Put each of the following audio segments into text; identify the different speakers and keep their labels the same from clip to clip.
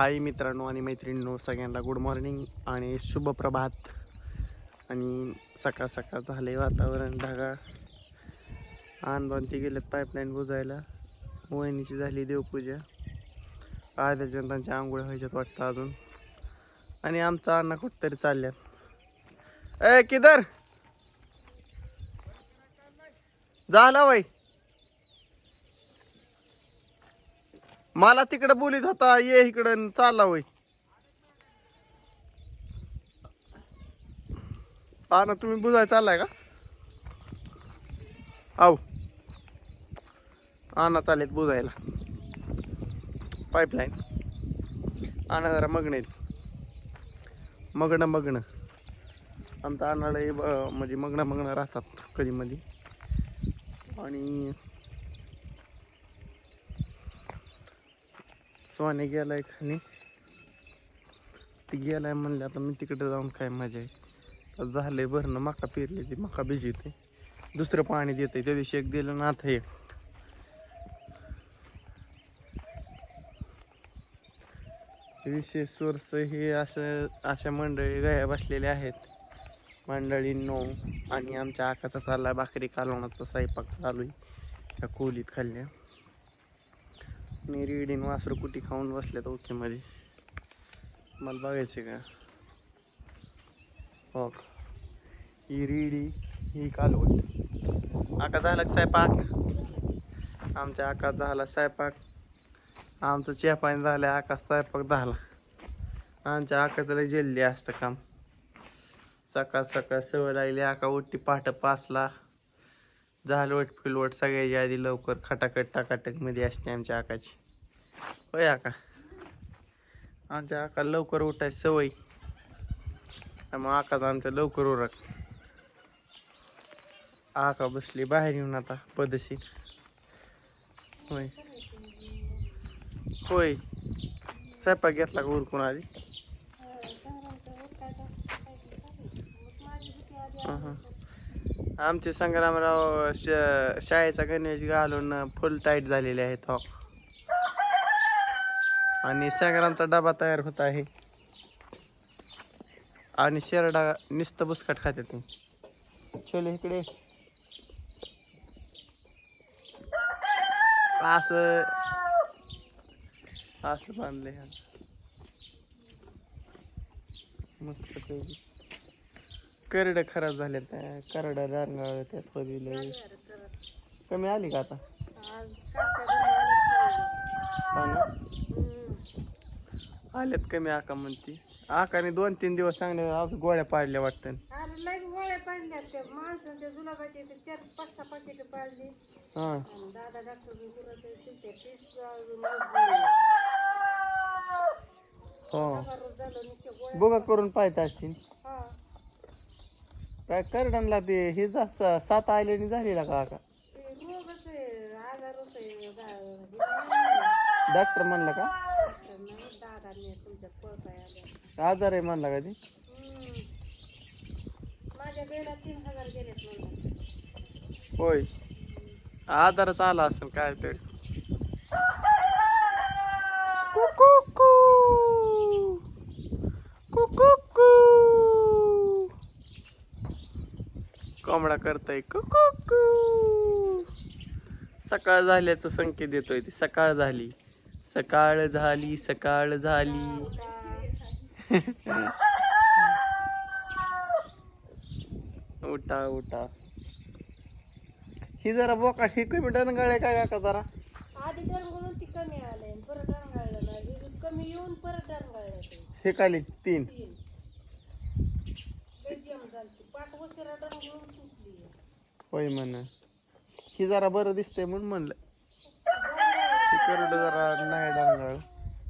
Speaker 1: हाय मित्रांनो आणि मैत्रिणींनो सगळ्यांना गुड मॉर्निंग आणि शुभ प्रभात. आणि सकाळ सकाळ झाले वातावरण ढगाळ. आण ते गेलेत पाईपलाईन बुजायला. वहिनीची झाली देवपूजा. अर्ध्या जनतांच्या आंघोळ्या व्हायच्यात वाटतं अजून. आणि आमचा अण्णा कुठंतरी चालल्यात. ए किदर? झाला वय? मला तिकडे बोलीत होता ये इकडं चालला होय हा ना तुम्ही बुजाय चाललाय का? आव आणा चालेल बुजायला. पाईपलाईन आणा जरा मगण आहेत. मगणं मगणं आमचा अण्णाला म्हणजे मगणं मगणं राहतात कधी मधी. आणि सोने गेलाय खाली. ती गेलाय म्हणले आता मी तिकडे जाऊन काय मजा आहे. झालंय भरणं मका पेरली ती मका भिजते दुसरं पाणी देते त्या दिवशी एक दिलं ना आता एक. विशेष सोर्स हे असं अशा मंडळी गया बसलेल्या आहेत. मंडळी नऊ आणि आमच्या आकाचा चालला भाकरी कालवणाचा स्वयंपाक चालू आहे त्या खोलीत खाल्ल्या. आणि रिडीन वासरू कुटी खाऊन बसल्यात ओकेमध्ये मला बघायचे का? हो ही रिडी ही कालवट आका झाला सायपाक स्वयंपाक? आमच्या आकाश झाला स्वयंपाक. आमचं चहा झालं आकाश स्वयंपाक झाला. आमच्या आकाशाला लय असतं काम. सकाळ सकाळ सवय लागली आका उठती पहाट पाचला. झालवट फिलवट सगळ्याच्या आधी लवकर खटाखट टाकाटकमध्ये असते आमच्या आकाची. होय आका? आमच्या आका लवकर उठायची सवय. त्यामुळे आकाच आमच्या लवकर उरक. आका बसली बाहेर येऊन आता पदशी होय. होय. स्वयंपाक घेतला का उरकून आधी? हा, हा. आमचे संग्रामराव श- शाळेचा गणेश घालून फुल टाईट झालेले आहेत हो. आणि संग्रामचा डबा तयार होत आहे. आणि शेरडा नुसतं बुसकट खाते तू. छोले इकडे. असं. असं बांधले मस्त करड खराब झाले करड रांगाळ त्यात पदविले कमी आली का आता? हा ना? आल्यात कमी आका म्हणती. आकाने दोन तीन दिवस चांगले आज गोळ्या पाडल्या वाटतं.
Speaker 2: गोळ्या पाडल्या त्या. माणसाच्या चार पाच सहा पाकिट पाडली.
Speaker 1: हा.
Speaker 2: दादा डॉक्टर
Speaker 1: हो. बघा करून पाहता असतील. काय करडनला ते हे जास्त सात आयलेनी झालेला का आका
Speaker 2: रोगच आहे आजारच आहे
Speaker 1: डॉक्टर म्हणलं का?
Speaker 2: दादाने तुमच्या आल्या
Speaker 1: आजार आहे म्हणला का ते?
Speaker 2: माझ्या बेडा तीन हजार गेलेत
Speaker 1: होय. आजारच आला असेल काय ते कोंबडा करताय. कुकुकू. सकाळ झाल्याचं संकेत देतोय ती. सकाळ झाली. सकाळ झाली सकाळ झाली. उठा उठा. ही जरा बोका ही कमी डनगाळे काय का जरा?
Speaker 2: आधी ती कमी आले परत हे कमी येऊन परत
Speaker 1: हे खाली तीन.
Speaker 2: उशिरा सुटली
Speaker 1: होय म्हण. ही जरा बरं दिसतंय म्हणून म्हणलं. ही करड जरा नाही डांगाळ.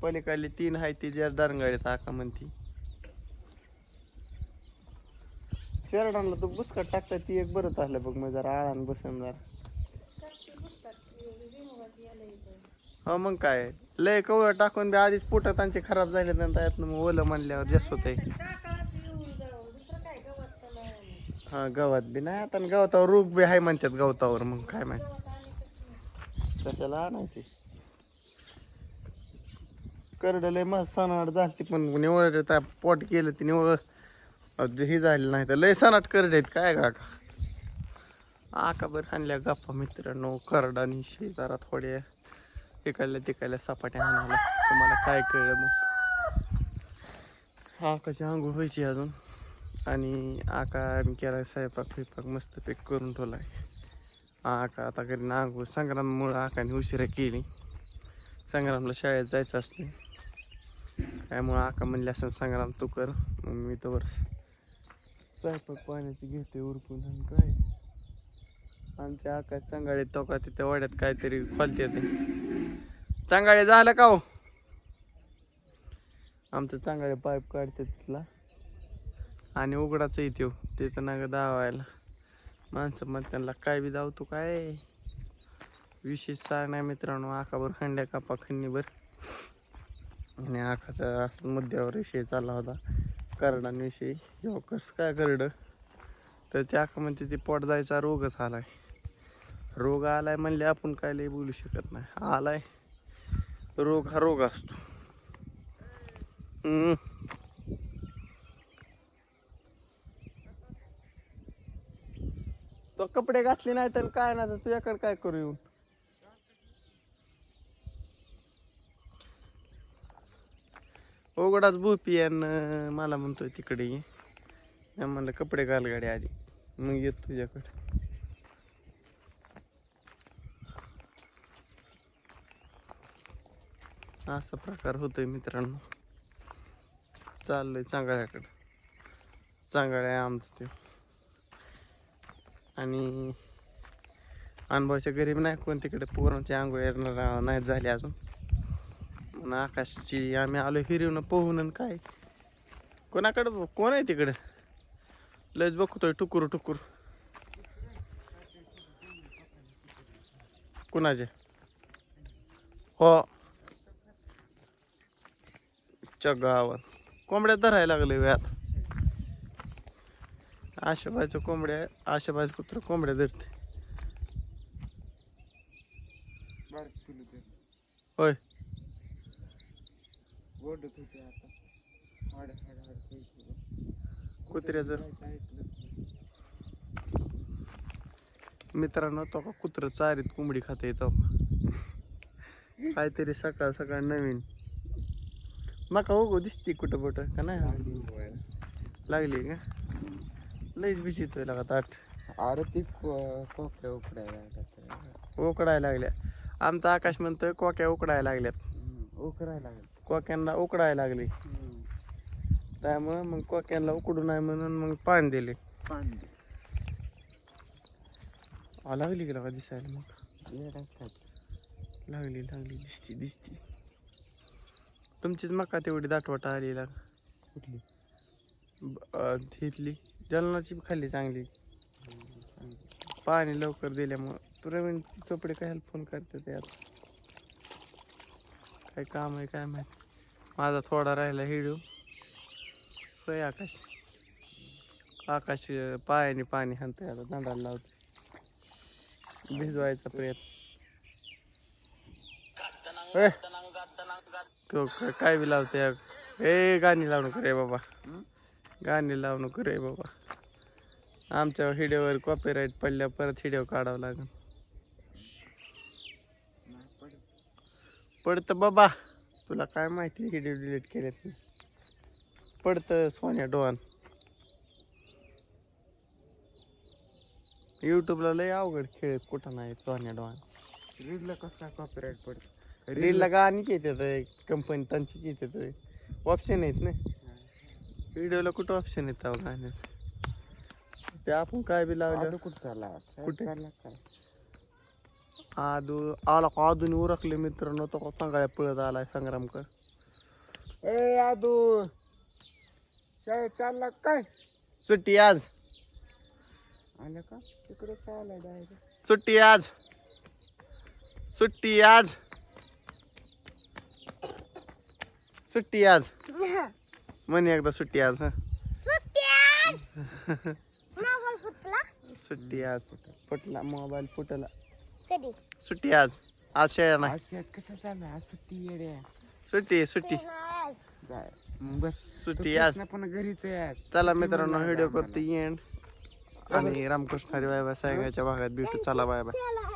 Speaker 1: पलीकडली तीन आहे ती जर डरंगाळीत आका म्हणती. शेरडांना तू बुसकट टाकता ती एक बरं चाललं बघ मग जरा आळान बसन जरा. हो मग काय. लय कवळ टाकून बी आधीच पोटात त्यांचे खराब झाले नंतर यातनं मग ओलं म्हणल्यावर जास्त होतंय
Speaker 2: टाकाळाच येऊन जाऊन दुसरं काय गवत तर नाही
Speaker 1: हा गवत बी नाही आता आणि गवतावर रूप बी आहे म्हणतात गवतावर मग काय माहिती. कशाला आणायची? करडले मग सणाट झाली पण निवळ त्या पोट केलं ती निवळ. हे झाली नाही तर लय सणाट करड आहेत काय का आका बरं आणल्या गप्पा मित्रांनो करडानी शेजारा थोड्या तिकडल्या तिकडल्या सपाट्या आणायला तुम्हाला काय कळलं मग? आकाची आंघोळ व्हायची अजून. आणि आका केला स्वयंपाक फिपाक मस्त पेक करून आहे आका आता घरी नांगोळ संग्राममुळं आकाने उशिरा केली. संग्रामला शाळेत जायचं असते त्यामुळं आका म्हणले असं संग्राम तू कर. मग मी तर स्वयंपाक पाण्याची घेते उरकून आणि काय? आमच्या आकाश चांगाळे तो का तिथे वाड्यात काहीतरी खोलते ते चांगाळे झालं का हो? आमचं चांगाळे पाईप काढते तिथला. आणि उघडाचं येतो ते तर ना धावायला. माणसं मग त्यांना काय बी धावतो काय? विशेष सांगणार मित्रांनो आखाभर खंड्या कापा खंडीभर. आणि आकाचा असंच मुद्द्यावर विषय चालला होता. करडांविषयी किंवा कसं काय करडं? तर त्या आका म्हणते ते पोट जायचा रोगच आलाय. रोग आलाय म्हणले आपण काय लय बोलू शकत नाही. आलाय. रोग हा रोग असतो. तो कपडे घातले नाही तर काय ना तर तुझ्याकडे काय करू येऊन? उघडाच भूपी आणि मला म्हणतोय तिकडे ये. म्हणलं कपडे घाल गाडी आधी. मग येत तुझ्याकडे. असा प्रकार होतोय मित्रांनो. चाललंय चांगळ्याकडे चांगळ्या आहे आमचं ते. आणि अनुभवाच्या गरीब नाही कोण तिकडे पोरांची आंघोळ येणार नाही झाली अजून. म्हणून आकाशची आम्ही आलो हिरवून पोहून आणि काय? कोणाकडं कोण आहे तिकडं? लयच बघतोय टुकूर टुकूर कुणाचे? हो. च्या गावात. कोंबड्या धरायला लागले व्यात. आशाबाईच्या कोंबड्या आशाबाईचं कुत्र कोंबड्या धरते. होय. कुत्र्याचं. मित्रांनो तो का कुत्र चारीत कोंबडी खाता येतो काहीतरी सकाळ सकाळ नवीन. मका हो दिसते कुठं कुठं का नाही? लागली का? लईच बिचितोय लागा ताट.
Speaker 3: अरे ती कोकड्या उकडायला
Speaker 1: उकडायला लागल्या. आमचा आकाश म्हणतोय कोक्या उकडायला लागल्यात.
Speaker 3: उकडायला लागेल
Speaker 1: कोक्यांना उकडायला लागली. त्यामुळं मग कोक्यांना उकडू नाही म्हणून मग पाणी दिले.
Speaker 3: पाणी
Speaker 1: आ, लागली की लागा दिसायला मग? लागली लागली दिसती दिसती. तुमचीच मका तेवढी दाटवाटा आली लाग.
Speaker 3: कुठली?
Speaker 1: इथली जलनाची बी खाल्ली चांगली. पाणी लवकर दिल्यामुळं. प्रवीण चोपडे काय फोन करते त्यात काय काम आहे काय माहिती? माझा थोडा राहिला हिडू. होय आकाश. आकाश पायाने पाणी हाणतंय आता दांडाला लावते भिजवायचा प्रयत्न. होय. तो काय बी लावते ए गाणी लावून नको रे बाबा. गाणी लावू नको रे बाबा. आमच्या व्हिडिओवर कॉपीराईट पडल्या परत व्हिडिओ काढावं लागेल. पडतं बाबा. तुला काय माहिती व्हिडिओ डिलीट केलेत मी पडतं सोन्या डोन युट्यूबला लय अवघड खेळ कुठं नाही सोन्या डोन
Speaker 3: रीडला कसं काय कॉपीराईट पडत?
Speaker 1: रीलला गाणीच येतात कंपनी त्यांचीच येतात ऑप्शन आहेत ना. व्हिडिओला कुठं ऑप्शन येतं गाण्यात ते आपण काय बी लावलं.
Speaker 3: कुठं चालला?
Speaker 1: कुठे?
Speaker 3: चालला काय?
Speaker 1: आदू आला का? आदून उरकले मित्रांनो तो का चांगल्या पळत आलाय संग्रामकर
Speaker 3: ए आदू! शाळेत चालला काय?
Speaker 1: सुट्टी आज.
Speaker 3: आलं का? तिकडे चाललाय डायरेक्ट
Speaker 1: सुट्टी आज. सुट्टी आज. सुट्टी आज. म्हणे एकदा सुट्टी आज हा. सुट्टी आज? फुटला? मोबाईल फुटला. सुट्टी आज. आज शाळा नाही.
Speaker 3: आज शाळेत कसं चाललाय आज सुट्टी येड्या
Speaker 1: सुट्टी आहे, सुट्टी.
Speaker 3: जाय. मग बस.
Speaker 1: सुट्टी आज.
Speaker 3: कृष्णा पण घरीच आहे आज.
Speaker 1: चला मित्रांनो व्हिडिओ. करतो एंड आणि रामकृष्ण हरी बाय बाय. सायगाच्या भागात भेटू. चला बाय बाय.